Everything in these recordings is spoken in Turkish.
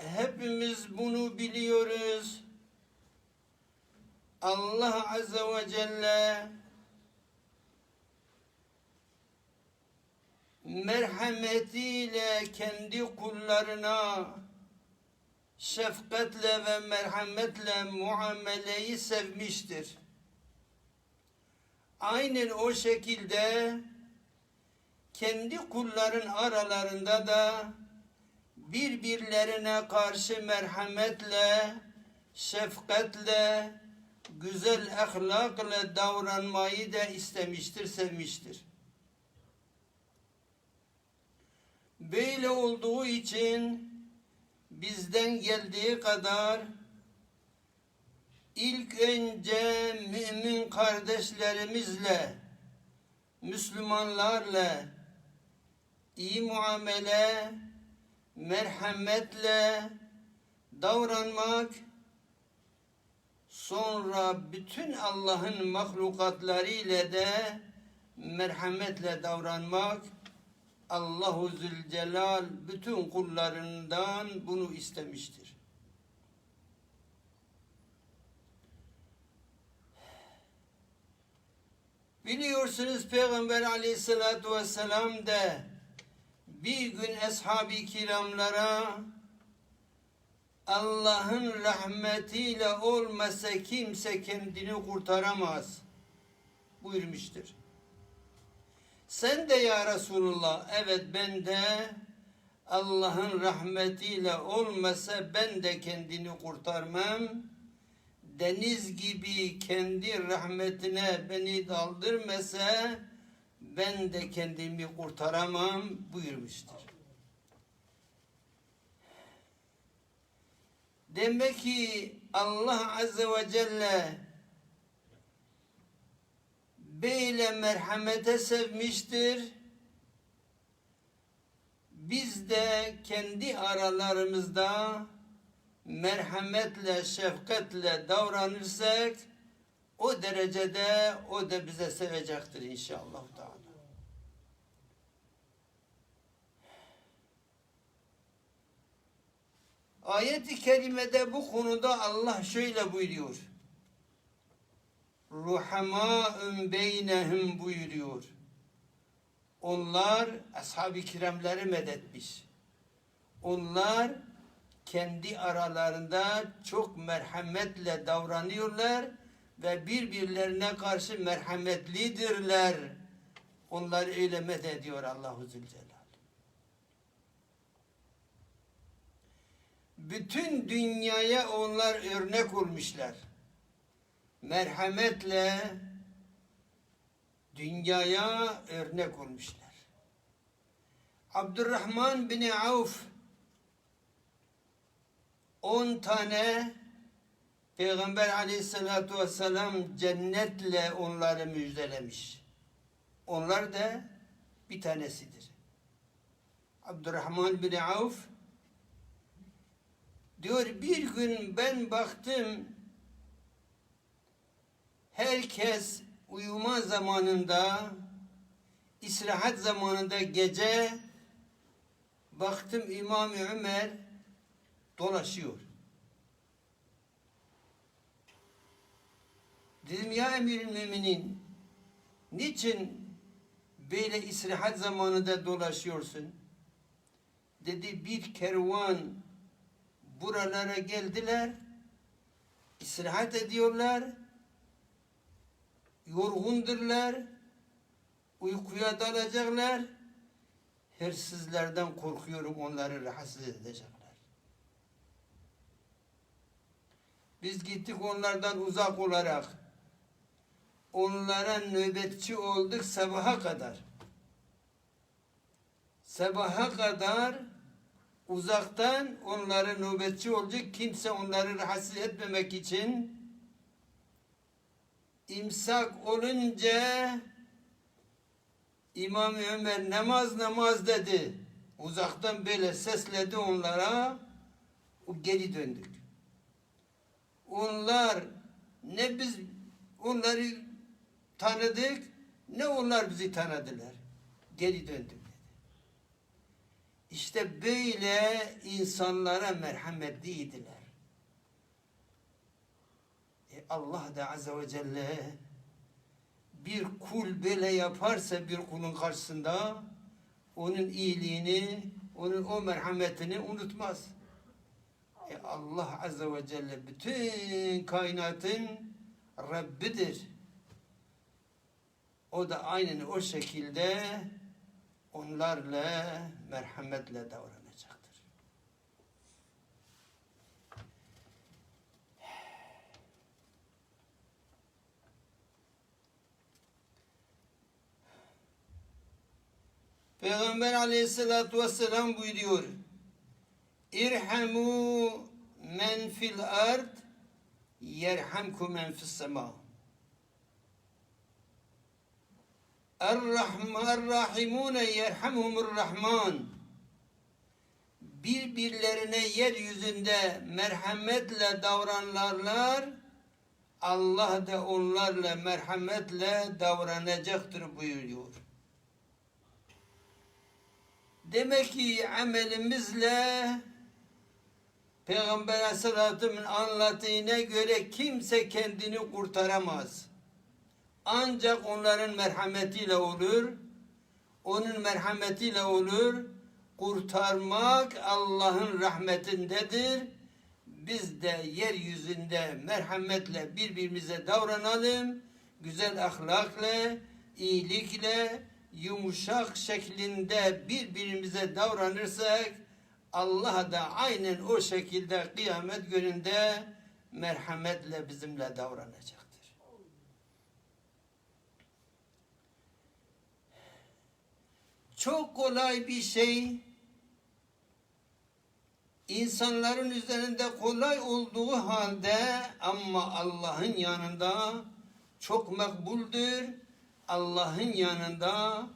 Hepimiz bunu biliyoruz. Allah Azze ve Celle merhametiyle kendi kullarına şefkatle ve merhametle muameleyi sevmiştir. Aynen o şekilde kendi kulların aralarında da birbirlerine karşı merhametle, şefkatle, güzel ahlakla davranmayı da istemiştir, sevmiştir. Böyle olduğu için bizden geldiği kadar ilk önce mümin kardeşlerimizle, Müslümanlarla iyi muamele, merhametle davranmak, sonra bütün Allah'ın mahlukatları ile de merhametle davranmak, Allahu Zülcelal bütün kullarından bunu istemiştir. Biliyorsunuz Peygamber aleyhissalatü vesselam de bir gün ashab-ı kiramlara Allah'ın rahmetiyle olmasa kimse kendini kurtaramaz buyurmuştur. Sen de ya Resulullah evet ben de Allah'ın rahmetiyle olmasa ben de kendini kurtarmam. Deniz gibi kendi rahmetine beni daldırmasa ben de kendimi kurtaramam buyurmuştur. Demek ki Allah Azze ve Celle böyle merhamete sevmiştir. Biz de kendi aralarımızda merhametle, şefkatle davranırsak o derecede o da bize sevecektir inşallah. Teala. Ayet-i kerimede bu konuda Allah şöyle buyuruyor. Ruhamâ'ün beynehum buyuruyor. Onlar ashab-ı kiramları medetmiş. Onlar kendi aralarında çok merhametle davranıyorlar ve birbirlerine karşı merhametlidirler. Onlar öyle medediyor Allahu Zülcelal. Bütün dünyaya onlar örnek olmuşlar. Merhametle dünyaya örnek olmuşlar. Abdurrahman bin Avf on tane Peygamber aleyhissalatu vesselam cennetle onları müjdelemiş. Onlar da bir tanesidir. Abdurrahman bin Avf diyor bir gün ben baktım herkes uyuma zamanında istirahat zamanında gece baktım İmam Ömer dolaşıyor. Dedim ya emir müminin niçin böyle istirahat zamanında dolaşıyorsun? Dedi bir kervan buralara geldiler, istirahat ediyorlar, yorgundurlar, uykuya dalacaklar, hırsızlardan korkuyorum onları rahatsız edecekler. Biz gittik onlardan uzak olarak, onlara nöbetçi olduk sabaha kadar. sabaha kadar uzaktan onları nöbetçi olacak kimse onları rahatsız etmemek için imsak olunca İmam Ömer namaz namaz dedi. Uzaktan böyle sesledi onlara. O geri döndük. Onlar ne biz onları tanıdık ne onlar bizi tanıdılar. Geri döndük. İşte böyle insanlara merhametliydiler. E Allah da Azze ve Celle bir kul böyle yaparsa bir kulun karşısında onun iyiliğini, onun o merhametini unutmaz. E Allah Azze ve Celle bütün kainatın Rabbidir. O da aynen o şekilde onlarla merhametle davranacaktır. Peygamber aleyhissalatü vesselam buyuruyor. İrhamu men fil ard yerhamku men fis sema. Er-Rahimune yerhamhumur Rahman. Birbirlerine yeryüzünde merhametle davranırlar. Allah da onlarla merhametle davranacaktır buyuruyor. Demek ki amelimizle Peygamber Aleyhisselatü'nün anlattığına göre kimse kendini kurtaramaz. Ancak onların merhametiyle olur. Onun merhametiyle olur. Kurtarmak Allah'ın rahmetindedir. Biz de yeryüzünde merhametle birbirimize davranalım. Güzel ahlakla, iyilikle, yumuşak şeklinde birbirimize davranırsak Allah da aynen o şekilde kıyamet gününde merhametle bizimle davranacaktır. Çok kolay bir şey insanların üzerinde kolay olduğu halde ama Allah'ın yanında çok makbuldür. Allah'ın yanında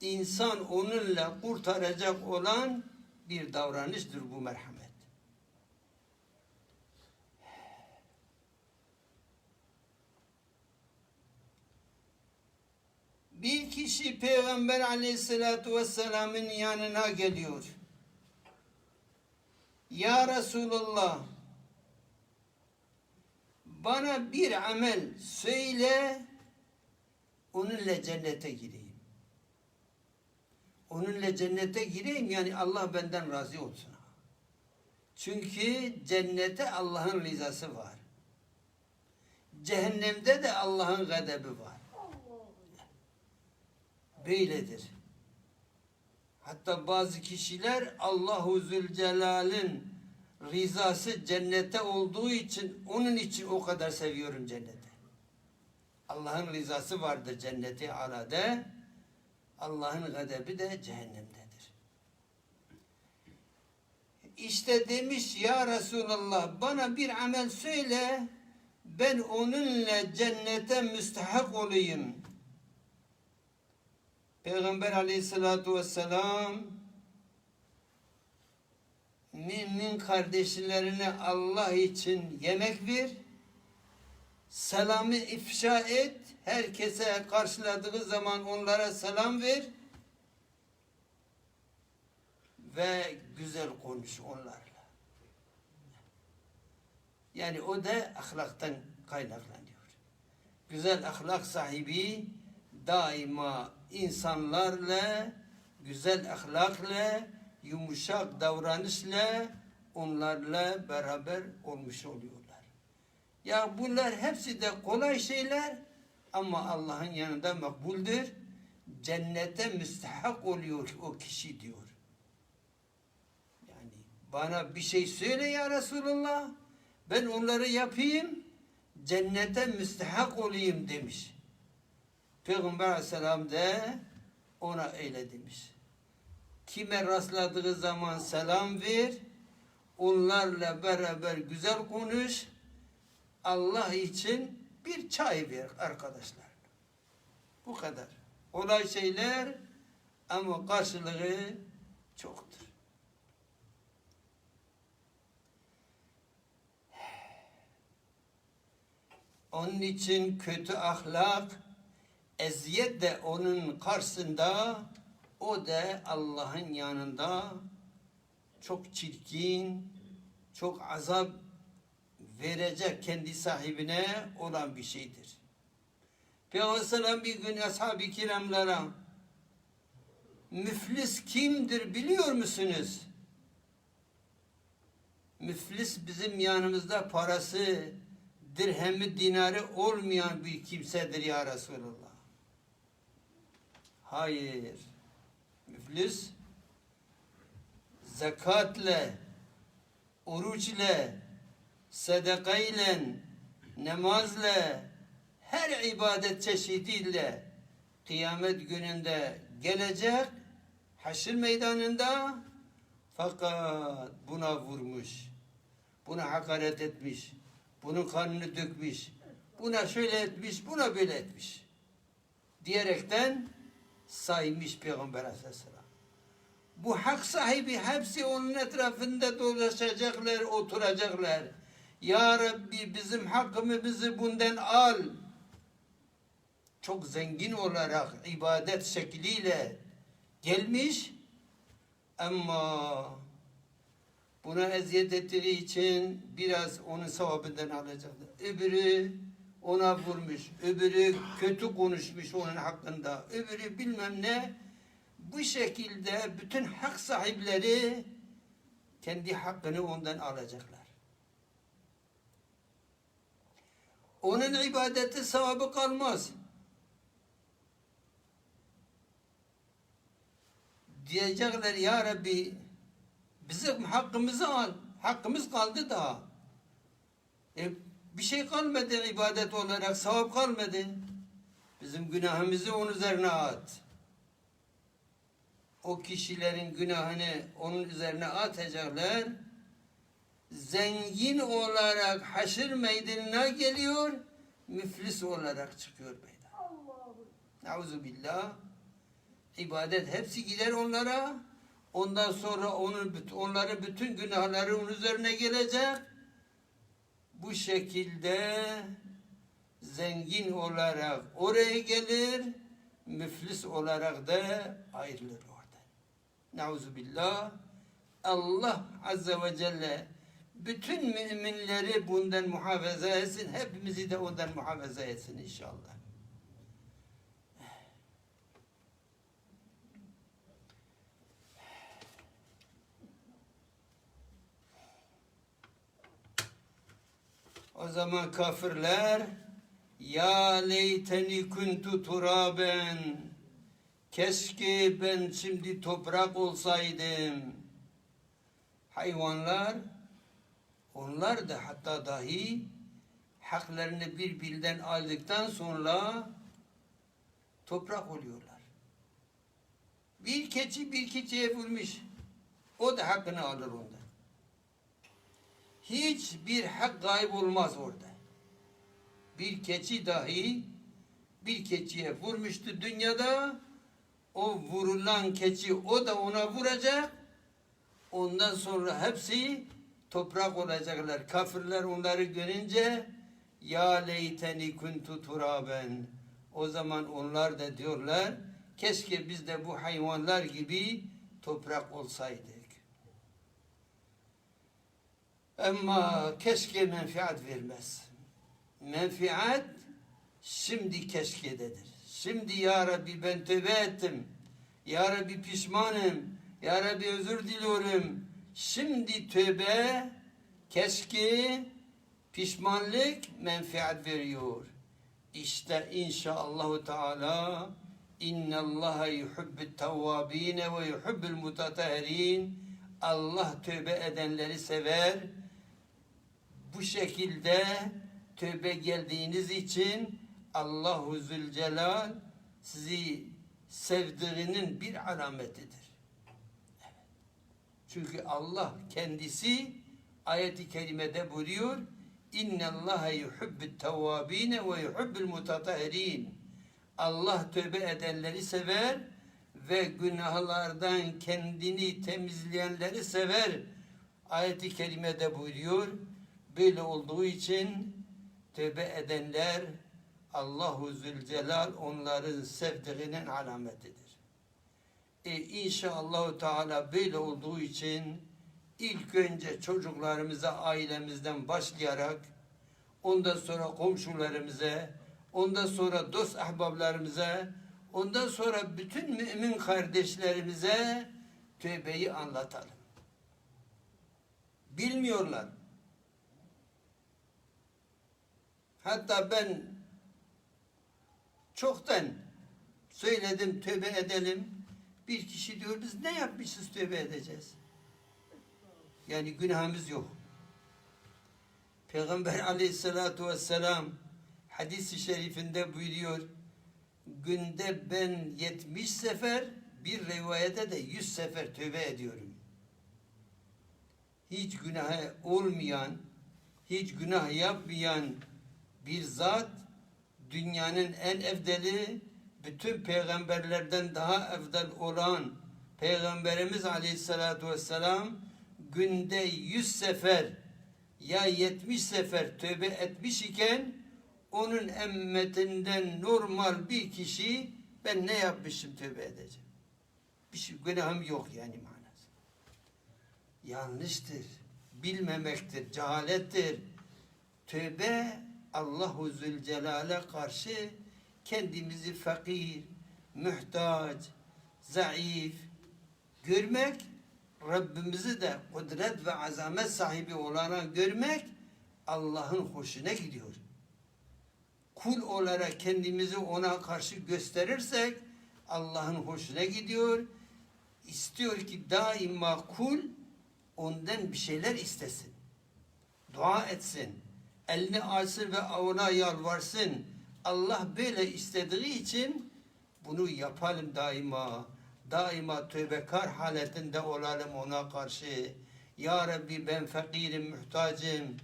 insan onunla kurtaracak olan bir davranıştır bu merhamet. Bir kişi Peygamber aleyhissalatu vesselamın yanına geliyor. Ya Resulallah bana bir amel söyle onunla cennete gireyim. Onunla cennete gireyim yani Allah benden razı olsun. Çünkü cennete Allah'ın rızası var. Cehennemde de Allah'ın gadebi var. Böyledir. Hatta bazı kişiler Allahu Zülcelal'in rızası cennete olduğu için onun için o kadar seviyorum cenneti. Allah'ın rızası vardır cenneti alada. Allah'ın gadebi de cehennemdedir. İşte demiş ya Resulallah bana bir amel söyle ben onunla cennete müstehak olayım. Peygamber aleyhissalatu vesselam mümin kardeşlerine Allah için yemek ver selamı ifşa et. Herkese karşıladığı zaman onlara selam ver. Ve güzel konuş onlarla. Yani o da ahlaktan kaynaklanıyor. Güzel ahlak sahibi daima insanlarla güzel ahlakla yumuşak davranışla onlarla beraber olmuş oluyorlar. Ya bunlar hepsi de kolay şeyler ama Allah'ın yanında makbuldür. Cennete müstehak oluyor o kişi diyor. Yani bana bir şey söyle ya Resulullah. Ben onları yapayım. Cennete müstehak olayım demiş. Peygamber aleyhisselam da ona öyle demiş. Kime rastladığı zaman selam ver. Onlarla beraber güzel konuş. Allah için bir çay ver arkadaşlar. Bu kadar. Olay şeyler ama karşılığı çoktur. Onun için kötü ahlak, eziyet de onun karşısında, o da Allah'ın yanında çok çirkin, çok azap verecek kendi sahibine olan bir şeydir. Peygamber bir gün ashab-ı kiramlara müflis kimdir biliyor musunuz? Müflis bizim yanımızda parası, dirhemi, dinarı olmayan bir kimsedir ya Resulallah. Hayır. Müflis zekatle, oruçle, sadakayla, namazla, her ibadet çeşidiyle kıyamet gününde gelecek haşr meydanında fakat buna vurmuş, buna hakaret etmiş, bunun kanını dökmüş, buna şöyle etmiş, buna böyle etmiş diyerekten saymış Peygamber Aleyhisselam. Bu hak sahibi hepsi onun etrafında dolaşacaklar, oturacaklar. Ya Rabbi bizim hakkımızı bundan al. Çok zengin olarak ibadet şekliyle gelmiş ama buna eziyet ettiği için biraz onun sevabından alacaklar. Öbürü ona vurmuş, öbürü kötü konuşmuş onun hakkında, öbürü bilmem ne. Bu şekilde bütün hak sahipleri kendi hakkını ondan alacaklar. Onun ibadeti sevabı kalmaz. Diyecekler ya Rabbi bizim hakkımızı al. Hakkımız kaldı daha. E, bir şey kalmadı ibadet olarak, sevap kalmadı. Bizim günahımızı onun üzerine at. O kişilerin günahını onun üzerine atacaklar. Zengin olarak haşır meydanına geliyor, müflis olarak çıkıyor meydana. Nauzu billah. İbadet hepsi gider onlara. Ondan sonra onun onların bütün günahları onun üzerine gelecek. Bu şekilde zengin olarak oraya gelir, müflis olarak da ayrılır orada. Nauzu billah. Allah azze ve celle bütün müminleri bundan muhafaza etsin. Hepimizi de ondan muhafaza etsin inşallah. O zaman kafirler ya leyteni kuntu turaben keşke ben şimdi toprak olsaydım. Hayvanlar onlar da hatta dahi haklarını birbirinden aldıktan sonra toprak oluyorlar. Bir keçi bir keçiye vurmuş. O da hakkını alır ondan. Hiçbir hak gayb olmaz orada. Bir keçi dahi bir keçiye vurmuştu dünyada. O vurulan keçi o da ona vuracak. Ondan sonra hepsi toprak olacaklar. Kafirler onları görünce ya leyteni kuntu turaben. O zaman onlar da diyorlar keşke biz de bu hayvanlar gibi toprak olsaydık. Ama keşke menfiat vermez. Menfiat şimdi keşkededir. Şimdi ya Rabbi ben tövbe ettim. Ya Rabbi pişmanım. Ya Rabbi özür diliyorum. Şimdi tövbe keşke pişmanlık menfiat veriyor. İşte inşallah Teala inna Allah yuhibbut tevvabin ve yuhibbul mutatahhirin. Allah tövbe edenleri sever. Bu şekilde tövbe geldiğiniz için Allahu Zülcelal sizi sevdiğinin bir alametidir. Çünkü Allah kendisi ayeti kerimede buyuruyor. İnne Allah yuhibbut tevvabin ve yuhibbul mutatahhirin. Allah tövbe edenleri sever ve günahlardan kendini temizleyenleri sever. Ayeti kerimede buyuruyor. Böyle olduğu için tövbe edenler Allahu Zülcelal onların sevdiğinin alametidir. E, inşallah Teala böyle olduğu için ilk önce çocuklarımıza ailemizden başlayarak ondan sonra komşularımıza ondan sonra dost ahbaplarımıza ondan sonra bütün mümin kardeşlerimize tövbeyi anlatalım. Bilmiyorlar. Hatta ben çoktan söyledim tövbe edelim. Bir kişi diyor biz ne yapmışız tövbe edeceğiz. Yani günahımız yok. Peygamber aleyhissalatu vesselam hadis-i şerifinde buyuruyor. Günde ben 70 sefer bir rivayete de 100 sefer tövbe ediyorum. Hiç günahı olmayan, hiç günah yapmayan bir zat dünyanın en evdeli bütün peygamberlerden daha evvel olan Peygamberimiz Aleyhisselatü Vesselam günde yüz sefer ya yetmiş sefer tövbe etmiş iken onun emmetinden normal bir kişi ben ne yapmışım tövbe edeceğim. Bir şey günahım yok yani manası. Yanlıştır. Bilmemektir, cehalettir. Tövbe Allahu Zülcelal'e karşı kendimizi fakir, mühtaç, zayıf görmek, Rabbimizi de kudret ve azamet sahibi olarak görmek Allah'ın hoşuna gidiyor. Kul olarak kendimizi ona karşı gösterirsek Allah'ın hoşuna gidiyor. İstiyor ki daima kul ondan bir şeyler istesin. Dua etsin. Elini açsın ve ona yalvarsın. Allah böyle istediği için bunu yapalım daima. Daima tövbekar haletinde olalım ona karşı. Ya Rabbi ben fakirim, muhtacım.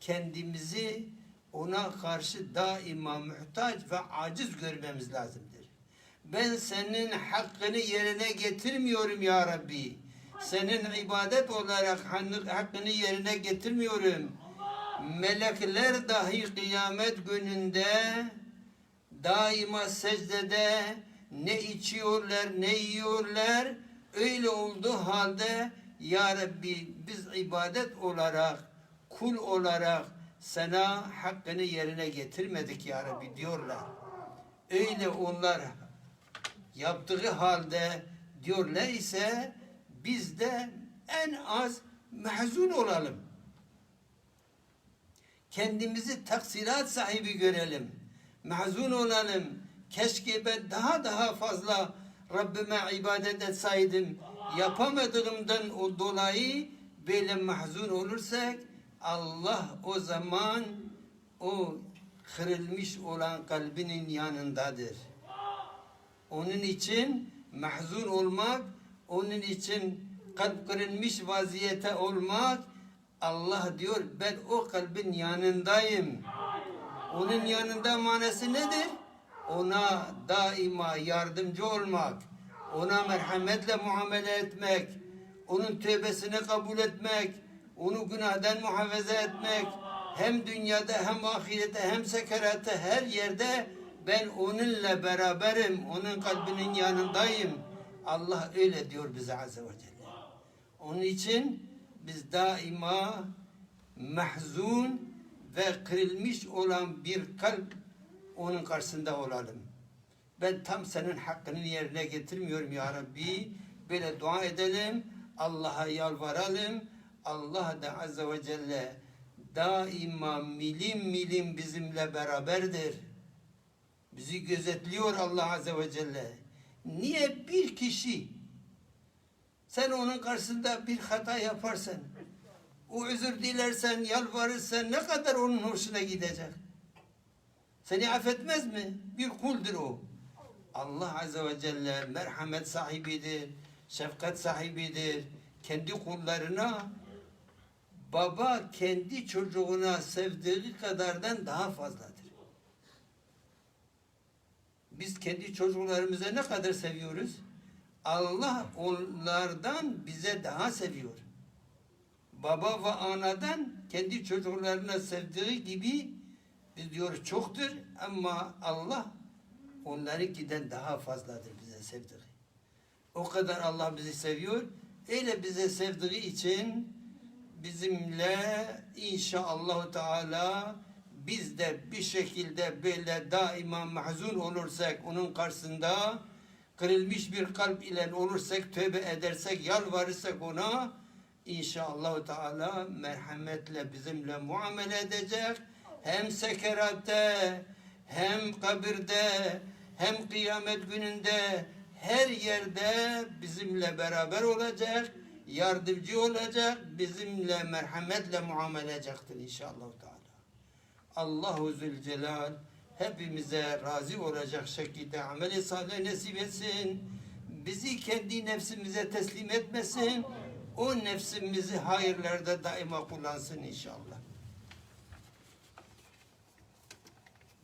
Kendimizi ona karşı daima muhtaç ve aciz görmemiz lazımdır. Ben senin hakkını yerine getirmiyorum ya Rabbi. Senin ibadet olarak hakkını yerine getirmiyorum. Melekler dahi kıyamet gününde daima secdede ne içiyorlar ne yiyorlar öyle olduğu halde Ya Rabbi biz ibadet olarak kul olarak sana hakkını yerine getirmedik Ya Rabbi diyorlar. Öyle onlar yaptığı halde diyorlar ise biz de en az mahzun olalım. Kendimizi taksirat sahibi görelim. Mahzun olalım. Keşke ben daha daha fazla Rabbime ibadet etseydim. Yapamadığımdan o dolayı böyle mahzun olursak Allah o zaman o kırılmış olan kalbinin yanındadır. Onun için mahzun olmak, onun için kalp kırılmış vaziyete olmak, Allah diyor ben o kalbin yanındayım. Onun yanında manası nedir? Ona daima yardımcı olmak, ona merhametle muamele etmek, onun tövbesini kabul etmek, onu günahdan muhafaza etmek, hem dünyada hem ahirette hem sekeratte her yerde ben onunla beraberim, onun kalbinin yanındayım. Allah öyle diyor bize Azze ve Celle. Onun için biz daima mahzun ve kırılmış olan bir kalp onun karşısında olalım. Ben tam senin hakkını yerine getirmiyorum ya Rabbi. Böyle dua edelim. Allah'a yalvaralım. Allah da Azze ve Celle daima milim milim bizimle beraberdir. Bizi gözetliyor Allah Azze ve Celle. Niye bir kişi sen onun karşısında bir hata yaparsan, o özür dilersen, yalvarırsan ne kadar onun hoşuna gidecek? Seni affetmez mi? Bir kuldur o. Allah Azze ve Celle merhamet sahibidir, şefkat sahibidir. kendi kullarına baba kendi çocuğuna sevdiği kadardan daha fazladır. Biz kendi çocuklarımıza ne kadar seviyoruz? Allah onlardan bize daha seviyor. Baba ve anadan kendi çocuklarına sevdiği gibi biz diyoruz çoktur ama Allah onlarınkinden daha fazladır bize sevdiği. O kadar Allah bizi seviyor. Öyle bize sevdiği için bizimle inşallah Teala biz de bir şekilde böyle daima mahzun olursak onun karşısında kırılmış bir kalp ile olursak tövbe edersek yalvarırsak ona inşallah Teala merhametle bizimle muamele edecek hem sekeratte hem kabirde hem kıyamet gününde her yerde bizimle beraber olacak, yardımcı olacak, bizimle merhametle muamele edecektir inşallah Teala. Allahu Zülcelal hepimize razı olacak şekilde ameli salih nasip etsin. Bizi kendi nefsimize teslim etmesin. O nefsimizi hayırlarda daima kullansın inşallah.